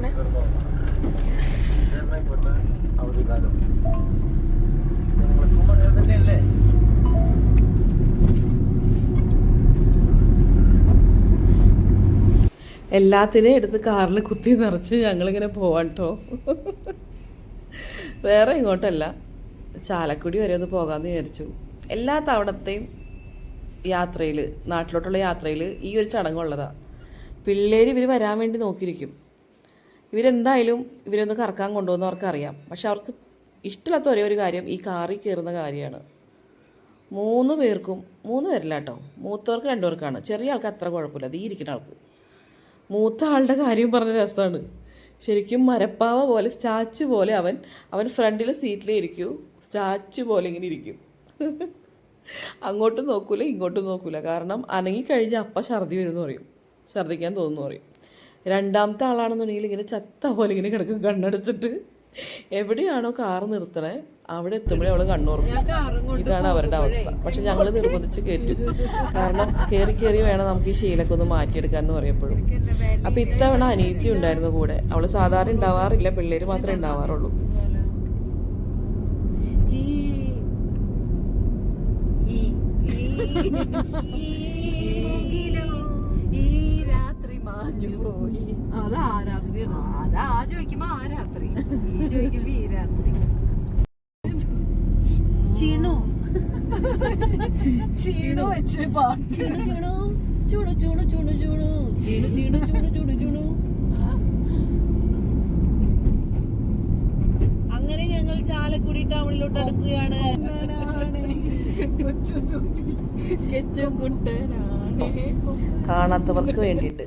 അങ്ങനെ എല്ലാത്തിനെയും എടുത്ത് കാറിൽ കുത്തി നിറച്ച് ഞങ്ങളിങ്ങനെ പോവാൻ കേട്ടോ വേറെ ഇങ്ങോട്ടല്ല. ചാലക്കുടി വരെ ഒന്ന് പോകാമെന്ന് വിചാരിച്ചു. എല്ലാ തവണത്തെയും യാത്രയിൽ നാട്ടിലോട്ടുള്ള യാത്രയിൽ ഈ ഒരു ചടങ്ങുള്ളതാണ് പിള്ളേർ ഇവർ വരാൻ വേണ്ടി നോക്കിയിരിക്കും. ഇവരെന്തായാലും ഇവരൊന്ന് കറക്കാൻ കൊണ്ടുപോകുന്ന അവർക്കറിയാം. പക്ഷെ അവർക്ക് ഇഷ്ടമില്ലാത്ത ഒരേ ഒരു കാര്യം ഈ കാറി കയറുന്ന കാര്യമാണ്. മൂന്ന് പേർക്കും മൂന്ന് പേരില്ല കേട്ടോ മൂത്തവർക്ക് രണ്ടു പേർക്കാണ് ചെറിയ ആൾക്ക് അത്ര കുഴപ്പമില്ല അത് ഈ ഇരിക്കുന്ന ആൾക്ക്. മൂത്ത ആളുടെ കാര്യം പറഞ്ഞ രസമാണ്. ശരിക്കും മരപ്പാവ പോലെ സ്റ്റാച്ചു പോലെ അവൻ അവൻ ഫ്രണ്ടിലെ സീറ്റിലേ ഇരിക്കൂ. സ്റ്റാച്ചു പോലെ ഇങ്ങനെ ഇരിക്കും. അങ്ങോട്ടും നോക്കൂല ഇങ്ങോട്ടും നോക്കൂല. കാരണം അനങ്ങി കഴിഞ്ഞ അപ്പം ഛർദി വരുമെന്ന് പറയും. ഛർദ്ദിക്കാൻ തോന്നുന്നു പറയും. രണ്ടാമത്തെ ആളാണെന്നുണ്ടെങ്കിൽ ഇങ്ങനെ ചത്ത പോലെ ഇങ്ങനെ കിടക്കും കണ്ണടച്ചിട്ട് എവിടെയാണോ കാർ നിർത്തണേ അവിടെ എത്തുമ്പോഴേ അവൾ കണ്ണോർക്കും ഇതാണ് അവരുടെ അവസ്ഥ പക്ഷെ ഞങ്ങൾ നിർബന്ധിച്ച് കയറ്റും കാരണം കയറി കയറി വേണം നമുക്ക് ഈ ശീലൊക്കെ ഒന്ന് മാറ്റിയെടുക്കാൻ എന്ന് പറയപ്പോഴും അപ്പൊ ഇത്തവണ അനീതി ഉണ്ടായിരുന്നു കൂടെ അവൾ സാധാരണ ഉണ്ടാവാറില്ല പിള്ളേര് മാത്രമേ ഉണ്ടാവാറുള്ളൂ ഈ ഈ രാത്രി മാഞ്ഞു പോയി. അതാ രാത്രിയാണ് അതാ ആ ചോദിക്കുമ്പോ ആ രാത്രി. ഈ ചോദിക്കുമ്പോ ഈ രാത്രി. ചീണു. ചീണു വെച്ച് പാട്ട്. ചീണു ചൂണു. ചൂണു ചൂണു ചൂണു ചീണു. ചീണു ചൂണു ചൂണു ചൂണു അങ്ങനെ ഞങ്ങൾ ചാലക്കുടി ടൗണിലോട്ട് അടുക്കുകയാണ്. കാണാത്തവർക്ക് വേണ്ടിയിട്ട്.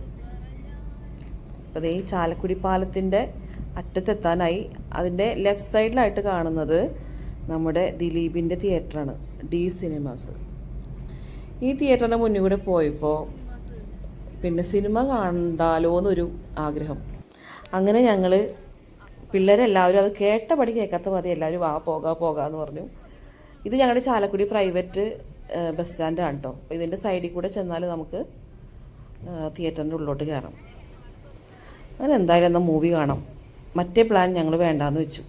അപ്പോൾ ഈ ചാലക്കുടി പാലത്തിന്റെ അറ്റത്തെത്താനായി അതിന്റെ ലെഫ്റ്റ് സൈഡിലായിട്ട് കാണുന്നത് നമ്മുടെ ദിലീപിന്റെ തിയേറ്ററാണ് ഡി സിനിമാസ്. ഈ തിയേറ്ററിന്റെ മുന്നിൽ കൂടെ പോയപ്പോൾ പിന്നെ സിനിമ കണ്ടാലോ എന്നൊരു ആഗ്രഹം. അങ്ങനെ ഞങ്ങൾ പിള്ളേരെല്ലാവരും അത് കേട്ടപടി കേൾക്കാത്ത മതി എല്ലാവരും വാ പോകാ പോകാന്ന് പറഞ്ഞു. ഇത് ഞങ്ങളുടെ ചാലക്കുടി പ്രൈവറ്റ് ബസ് സ്റ്റാൻഡാണ് കേട്ടോ അപ്പോൾ ഇതിന്റെ സൈഡിൽ കൂടെ ചെന്നാൽ നമുക്ക് തിയേറ്ററിന്റെ ഉള്ളിലോട്ട് കയറാം അങ്ങനെ എന്തായാലും എന്നാൽ മൂവി കാണാം. മറ്റേ പ്ലാൻ ഞങ്ങൾ വേണ്ടാന്ന് വെച്ചു.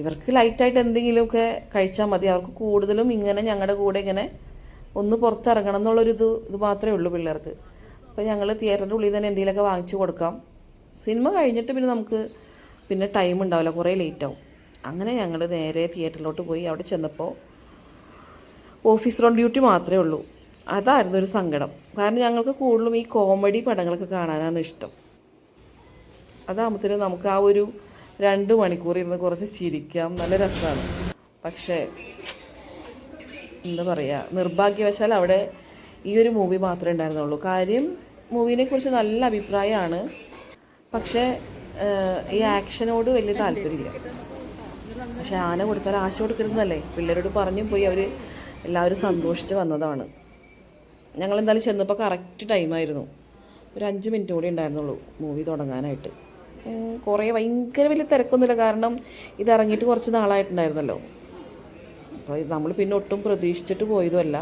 ഇവർക്ക് ലൈറ്റായിട്ട് എന്തെങ്കിലുമൊക്കെ കഴിച്ചാൽ മതി. അവർക്ക് കൂടുതലും ഇങ്ങനെ ഞങ്ങളുടെ കൂടെ ഇങ്ങനെ ഒന്ന് പുറത്തിറങ്ങണം എന്നുള്ളൊരിത് ഇത് മാത്രമേ ഉള്ളൂ പിള്ളേർക്ക്. അപ്പോൾ ഞങ്ങൾ തിയേറ്ററിന്റെ ഉള്ളിൽ തന്നെ എന്തെങ്കിലുമൊക്കെ വാങ്ങിച്ചു കൊടുക്കാം. സിനിമ കഴിഞ്ഞിട്ട് പിന്നെ നമുക്ക് പിന്നെ ടൈം ഉണ്ടാവില്ല. കുറേ ലേറ്റ് ആവും. അങ്ങനെ ഞങ്ങൾ നേരെ തിയേറ്ററിലോട്ട് പോയി. അവിടെ ചെന്നപ്പോൾ ഓഫീസ് റോൺ ഡ്യൂട്ടി മാത്രമേ ഉള്ളൂ. അതായിരുന്നു ഒരു സങ്കടം. കാരണം ഞങ്ങൾക്ക് കൂടുതലും ഈ കോമഡി പടങ്ങളൊക്കെ കാണാനാണ് ഇഷ്ടം. അതാകുമ്പോഴത്തേനും നമുക്ക് ആ ഒരു രണ്ട് മണിക്കൂർ ഇരുന്ന് കുറച്ച് ചിരിക്കാം. നല്ല രസമാണ് പക്ഷേ എന്താ പറയുക നിർഭാഗ്യവശാൽ അവിടെ ഈ ഒരു മൂവി മാത്രമേ ഉണ്ടായിരുന്നുള്ളൂ. കാര്യം മൂവിനെക്കുറിച്ച് നല്ല അഭിപ്രായമാണ്. പക്ഷേ ഈ ആക്ഷനോട് വലിയ താല്പര്യമില്ല. പക്ഷെ ആന കൊടുത്താൽ ആശ കൊടുക്കരുതെന്നല്ലേ? പിള്ളേരോട് പറഞ്ഞു പോയി അവർ എല്ലാവരും സന്തോഷിച്ച് വന്നതാണ്. ഞങ്ങൾ എന്തായാലും ചെന്നപ്പോൾ കറക്റ്റ് ടൈമായിരുന്നു ഒരു അഞ്ച് മിനിറ്റ് കൂടി ഉണ്ടായിരുന്നുള്ളൂ മൂവി തുടങ്ങാനായിട്ട്. കുറേ ഭയങ്കര വലിയ തിരക്കൊന്നുമില്ല. കാരണം ഇത് ഇറങ്ങിയിട്ട് കുറച്ച് നാളായിട്ടുണ്ടായിരുന്നല്ലോ. അപ്പോൾ നമ്മൾ പിന്നെ ഒട്ടും പ്രതീക്ഷിച്ചിട്ട് പോയതുമല്ല.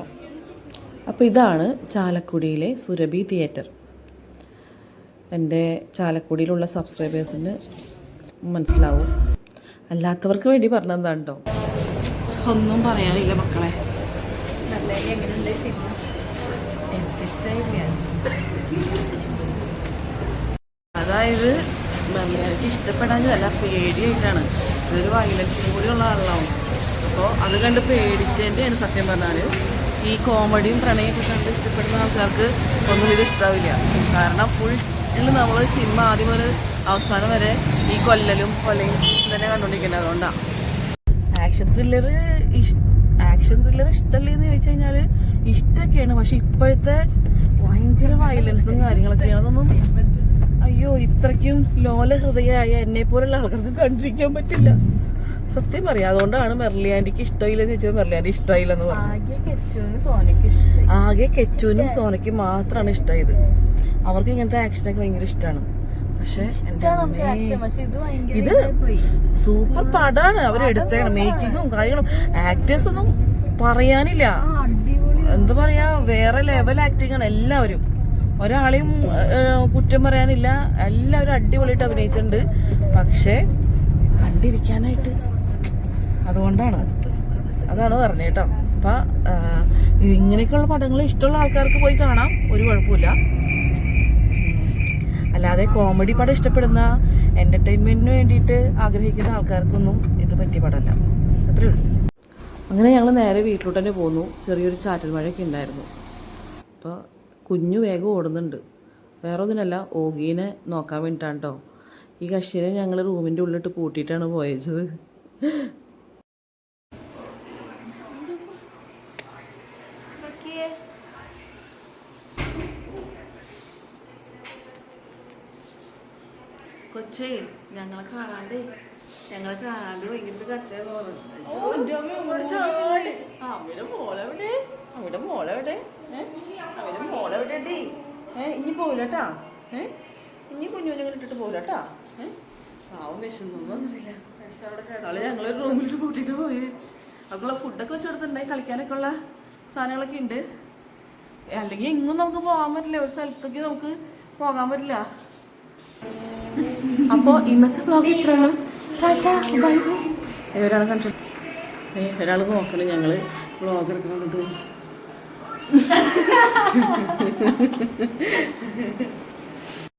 അപ്പോൾ ഇതാണ് ചാലക്കുടിയിലെ സുരഭി തിയേറ്റർ എന്റെ ചാലക്കുടിയിലുള്ള സബ്സ്ക്രൈബേഴ്സിന് മനസ്സിലാവും. അല്ലാത്തവർക്ക് വേണ്ടി പറഞ്ഞതാണ് കേട്ടോ ഒന്നും പറയാനില്ല മക്കളെ. എനിക്കിഷ്ടായില്ല അതായത് മെമ്മറിക്ക് ഇഷ്ടപ്പെടാഞ്ഞതല്ല പേടിയായിട്ടാണ്. ഇതൊരു വയലൻസും കൂടി ഉള്ള ആളാവും. അപ്പോൾ അത് കണ്ട് പേടിച്ചതിന്റെയാണ് സത്യം പറഞ്ഞാൽ ഈ കോമഡിയും പ്രണയമൊക്കെ കണ്ട് ഇഷ്ടപ്പെടുന്ന ആൾക്കാർക്ക് ഒന്നും ഇത് ഇഷ്ടാവില്ല. കാരണം ഫുൾ നമ്മൾ സിനിമ ആദ്യം മുതൽ അവസാനം വരെ ഈ കൊല്ലലും കൊലയും തന്നെ കണ്ടുകൊണ്ടിരിക്കുന്നത് അതുകൊണ്ടാണ് ആക്ഷൻ ത്രില്ലർ ആക്ഷൻ ത്രില്ലർ ഇഷ്ടമല്ലേന്ന് ചോദിച്ചു കഴിഞ്ഞാൽ ഇഷ്ടമൊക്കെയാണ് പക്ഷെ ഇപ്പോഴത്തെ ഭയങ്കര വയലൻസും കാര്യങ്ങളൊക്കെയാണ്. അതൊന്നും അയ്യോ ഇത്രയ്ക്കും ലോല ഹൃദയമായ എന്നെ പോലുള്ള ആൾക്കാർക്ക് കണ്ടിരിക്കാൻ പറ്റില്ല. സത്യം പറയാം. അതുകൊണ്ടാണ് മെർലിയാൻഡിക്ക് ഇഷ്ടമില്ലെന്ന് ചോദിച്ചാൽ മെർലിയാൻഡി ഇഷ്ടമായില്ലെന്ന് പറഞ്ഞു. ആകെ കെച്ചുവിന് സോനയ്ക്ക് ഇഷ്ടായി ആകെ കെച്ചുവിനും സോനയ്ക്കും മാത്രമാണ് ഇഷ്ടമായത്. അവർക്ക് ഇങ്ങനത്തെ ആക്ഷനൊക്കെ ഭയങ്കര ഇഷ്ടമാണ് പക്ഷെ ഇത് സൂപ്പർ സൂപ്പർ പടാണ്. അവരെടുത്തേണ് മേക്കിങ്ങും കാര്യങ്ങളും. ആക്ടേഴ്സ് ഒന്നും പറയാനില്ല. എന്താ പറയാ വേറെ ലെവൽ ആക്ടിങ് ആണ് എല്ലാവരും. ഒരാളെയും കുറ്റം പറയാനില്ല. എല്ലാവരും അടിപൊളിയായിട്ട് അഭിനയിച്ചിട്ടുണ്ട്. പക്ഷേ കണ്ടിരിക്കാനായിട്ട് അതുകൊണ്ടാണ്. അതാണ് പറഞ്ഞത് കേട്ടോ. അപ്പം ഇങ്ങനെയൊക്കെയുള്ള പടങ്ങൾ ഇഷ്ടമുള്ള ആൾക്കാർക്ക് പോയി കാണാം. ഒരു കുഴപ്പമില്ല അല്ലാതെ കോമഡി പടം ഇഷ്ടപ്പെടുന്ന എന്റർടൈൻമെന്റിന് വേണ്ടിയിട്ട് ആഗ്രഹിക്കുന്ന ആൾക്കാർക്കൊന്നും ഇത് പറ്റിയ പടമല്ല. അത്രേ ഉള്ളൂ. അങ്ങനെ ഞങ്ങൾ നേരെ വീട്ടിലോട്ട് തന്നെ പോന്നു. ചെറിയൊരു ചാറ്റൽ മഴയൊക്കെ ഉണ്ടായിരുന്നു. അപ്പോൾ കുഞ്ഞു വേഗം ഓടുന്നുണ്ട്. വേറെ ഒന്നിനല്ല ഓഗീനെ നോക്കാൻ വേണ്ടിയിട്ടാണ് കേട്ടോ ഈ കക്ഷിനെ ഞങ്ങൾ റൂമിന്റെ ഉള്ളിലിട്ട് പൂട്ടിയിട്ടാണ് പോയത്. കൊച്ചേ ഞങ്ങളെ കാണാണ്ട്. ഞങ്ങളെ കാണാണ്ട് ഭയങ്കര കച്ചയെന്ന് തോന്നുന്നു. അവരുടെ മോളെവിടെ? അവരുടെ മോളെവിടെ? അവരുടെ മോളെവിടെ ഡേ ഏ ഇനി പോയില്ലട്ടാ? ഏ? ഇനി കുഞ്ഞുനെ ഇട്ടിട്ട് പോയില്ലട്ടാ? ഏ? പാവം വിശന്നൊന്നും അറിയില്ല അവളെ ഞങ്ങൾ റൂമിൽ പൂട്ടിട്ട് പോയി. അവൾക്കുള്ള ഫുഡൊക്കെ വെച്ചെടുത്തിട്ടുണ്ടായി കളിക്കാനൊക്കെ ഉള്ള സാധനങ്ങളൊക്കെ ഉണ്ട് അല്ലെങ്കിൽ എങ്ങും നമുക്ക് പോകാൻ പറ്റില്ല. ഒരു സ്ഥലത്തേക്ക് നമുക്ക് പോകാൻ പറ്റില്ല. അപ്പോൾ ഇന്നത്തെ വ്ളോഗ് ഇത്രയാണ് ബൈ ബൈ ഒരാൾ കണ്ടു ഏ ഒരാൾ നോക്കണം ഞങ്ങൾ വ്ളോഗ് എടുക്കണം